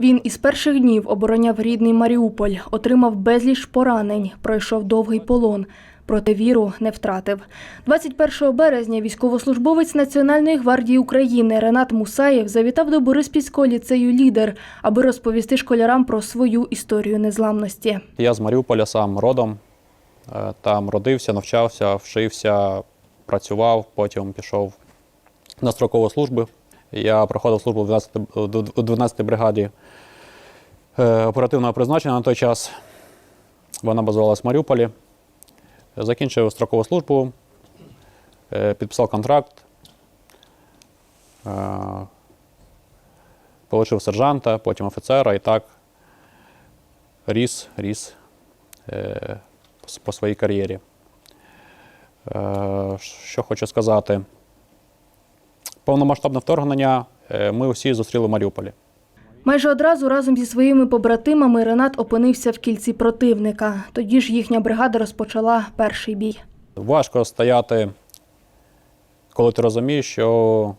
Він із перших днів обороняв рідний Маріуполь, отримав безліч поранень, пройшов довгий полон. Проте віру не втратив. 21 березня військовослужбовець Національної гвардії України Ренат Мусаєв завітав до Бориспільського ліцею Лідер, аби розповісти школярам про свою історію незламності. Я з Маріуполя сам родом. Е, Там родився, навчався, вчився, працював, потім пішов на строкову службу. Я проходив службу в 12 у 12-й бригаді е, оперативного призначення на той час. Вона базувалась в Маріуполі. Закінчив строкову службу, е, підписав контракт, е, отримав сержанта, потім офіцера і так ріс, ріс по своїй кар'єрі. Що хочу сказати? Повномасштабне вторгнення е, ми всі зустріли в Маріуполі. Майже одразу разом зі своїми побратимами Ренат опинився в кільці противника. Тоді ж їхня бригада розпочала перший бій. Важко стояти, коли ти розумієш, що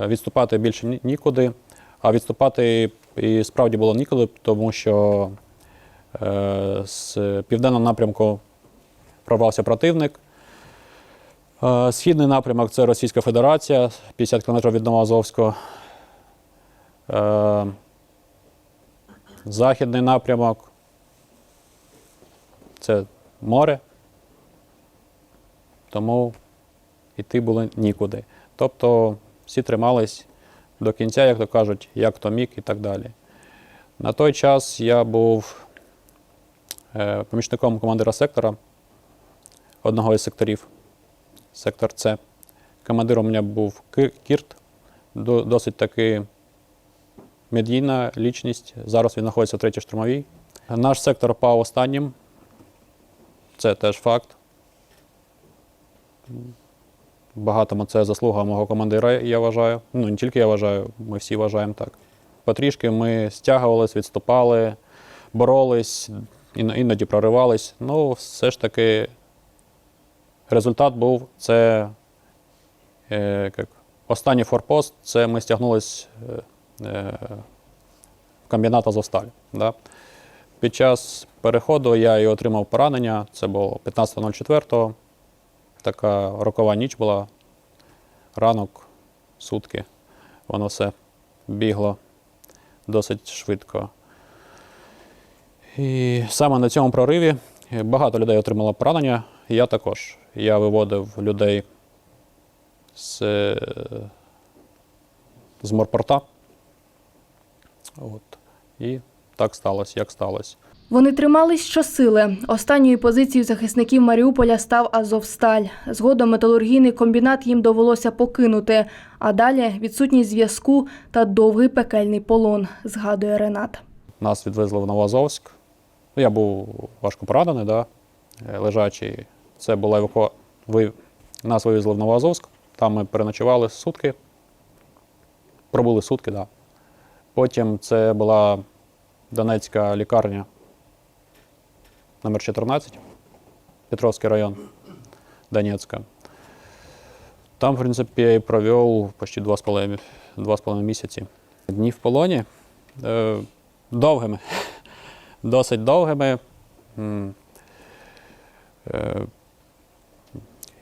відступати більше нікуди, а відступати і справді було нікуди, тому що е, з південного напрямку прорвався противник. Е, Східний напрямок це Російська Федерація, 50 км від Новоазовського. Е, Західний напрямок це море тому йти було нікуди. Тобто всі тримались до кінця, як то кажуть, як то міг і так далі. На той час я був е, помічником командира сектора, одного із секторів, сектор С. Командиром у мене був Кірт, досить таки медійна лічність. Зараз він знаходиться в третій штурмовій. Наш сектор пав останнім. Це теж факт. Багатому це заслуга мого командира, я вважаю. Ну, не тільки я вважаю, ми всі вважаємо так. Потрішки ми стягувались, відступали, боролись, ін- іноді проривались. Ну, все ж таки, результат був це е, як, останній форпост, це ми стягнулись е, е, в комбінат Азовсталь. Да? Під час переходу я і отримав поранення, це було 15.04 така рокова ніч була, ранок, сутки. Воно все бігло досить швидко. І саме на цьому прориві багато людей отримало поранення. Я також. Я виводив людей з, е, з морпорта. От. І так сталося, як сталося. Вони тримались щосили. Останньою позицією захисників Маріуполя став Азовсталь. Згодом металургійний комбінат їм довелося покинути, а далі відсутність зв'язку та довгий пекельний полон, згадує Ренат. Нас відвезли в Новоазовськ. Ну, Я був важко поранений, да, е, лежачий. Це була еваку... Нас вивезли в Новоазовськ, там ми переночували сутки. Пробули сутки, так. Да. Потім це була Донецька лікарня номер 14, Петровський район Донецька. Там, в принципі, я і провів почти 2,5 2,5 місяці. Дні в полоні. Е, довгими, досить довгими. Е,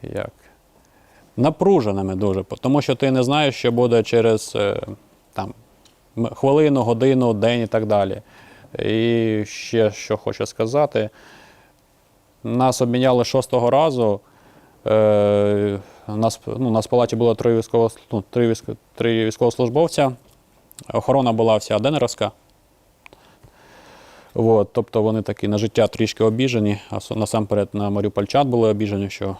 Як? Напруженими дуже, тому що ти не знаєш, що буде через е, там, хвилину, годину, день і так далі. І ще що хочу сказати, нас обміняли шостого разу. Е, нас, ну, нас в палаті було три, військово, ну, три, військо, три військовослужбовця. Охорона була вся денеровська. От, тобто вони такі на життя трішки обіжені, а насамперед на маріупольчан були обіжені, що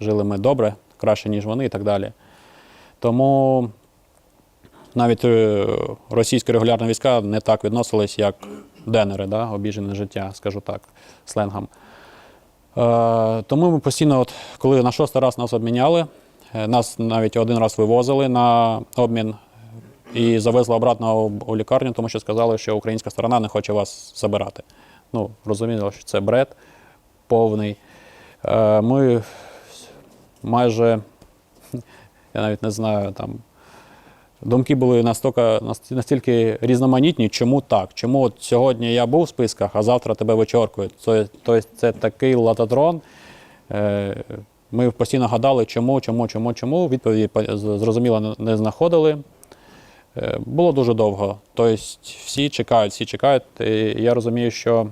жили ми добре, краще, ніж вони і так далі. Тому навіть е, російські регулярні війська не так відносились, як денери, да, обіжені на життя, скажу так, сленгом. Е, тому ми постійно, от, коли на шостий раз нас обміняли, е, нас навіть один раз вивозили на обмін і завезли обратно у лікарню, тому що сказали, що українська сторона не хоче вас забирати. Ну, розуміло, що це бред повний. Е, ми майже, я навіть не знаю, там думки були настільки, настільки різноманітні, чому так? Чому от сьогодні я був в списках, а завтра тебе вичоркують? Це, тобто це такий лататрон. Е, Ми постійно гадали, чому, чому, чому, чому. Відповіді зрозуміло не- не знаходили. Е, Було дуже довго. Тобто всі чекають, всі чекають. І я розумію, що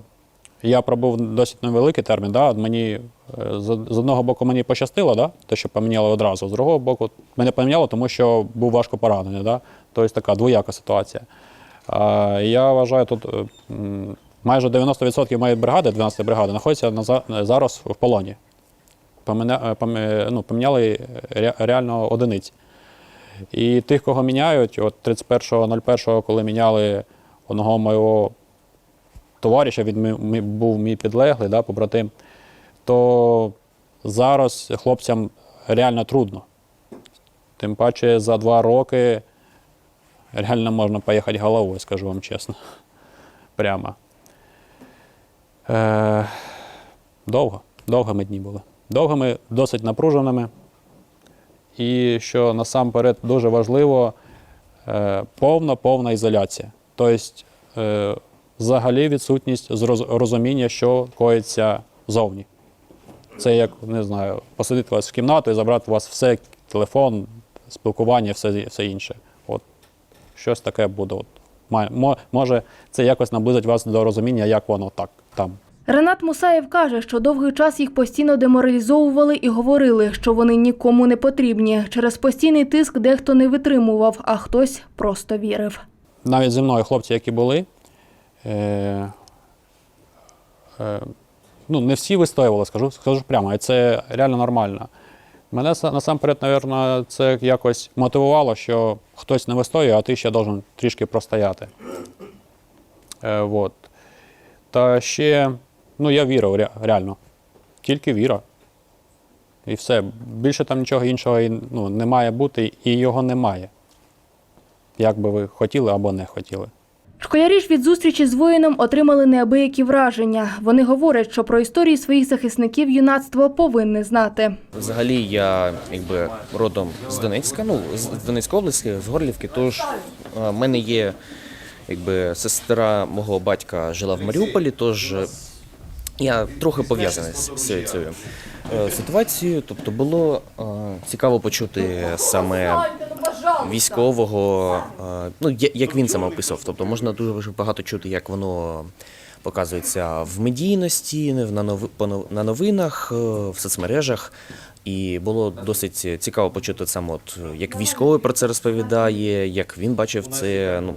я пробув досить невеликий термін. Да? Мені е, з, одного боку мені пощастило, да? те, що поміняли одразу. З другого боку, мене поміняло, тому що був важко поранений. Да? Тобто така двояка ситуація. Я вважаю, тут е, майже 90% моєї бригади, 12 бригади, знаходяться на, зараз в полоні. Е, ну, поміняли ре- реально одиниць. І тих, кого міняють, от 31.01, коли міняли одного мого товариша, він був мій підлеглий, да, побратим, то зараз хлопцям реально трудно. Тим паче за два роки реально можна поїхати головою, скажу вам чесно. Прямо. Е, довго, довгими дні були. Довгими, досить напруженими. І що насамперед дуже важливо, е, повна повна ізоляція. Тобто, е, взагалі відсутність розуміння, що коїться зовні. Це як, не знаю, посадити вас в кімнату і забрати у вас все, телефон, спілкування, все, все інше. От щось таке буде. От. Може, це якось наблизить вас до розуміння, як воно так там. Ренат Мусаєв каже, що довгий час їх постійно деморалізовували і говорили, що вони нікому не потрібні. Через постійний тиск дехто не витримував, а хтось просто вірив. навіть зі мною хлопці, які були, е, е, ну, не всі вистоювали, скажу, скажу прямо, і це реально нормально. Мене насамперед, мабуть, це якось мотивувало, що хтось не вистоює, а ти ще должен трішки простояти. Е, вот. Та ще, ну, я вірив ре- реально. Тільки віра. І все. Більше там нічого іншого ну, не має бути, і його немає. Як би ви хотіли або не хотіли. Школярі ж від зустрічі з воїном отримали неабиякі враження. Вони говорять, що про історії своїх захисників юнацтво повинне знати. Взагалі я якби родом з Донецька, ну з Донецької області, з Горлівки. Тож е, в мене є якби сестра мого батька жила в Маріуполі, тож е, я трохи пов'язаний з з цією е, ситуацією. Тобто було цікаво почути саме військового, ну як він саме описував. Тобто можна дуже багато чути, як воно показується в медійності, на новинах, е, в соцмережах. І було досить цікаво почути саме, от як військовий про це розповідає, як він бачив це ну,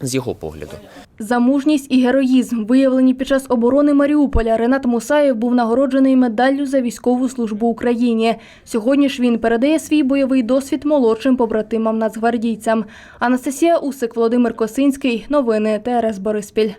з його погляду. За мужність і героїзм, виявлені під час оборони Маріуполя, Ренат Мусаєв був нагороджений медаллю за військову службу Україні. Сьогодні ж він передає свій бойовий досвід молодшим побратимам нацгвардійцям. Анастасія Усик, Володимир Косинський. Новини ТРС Бориспіль.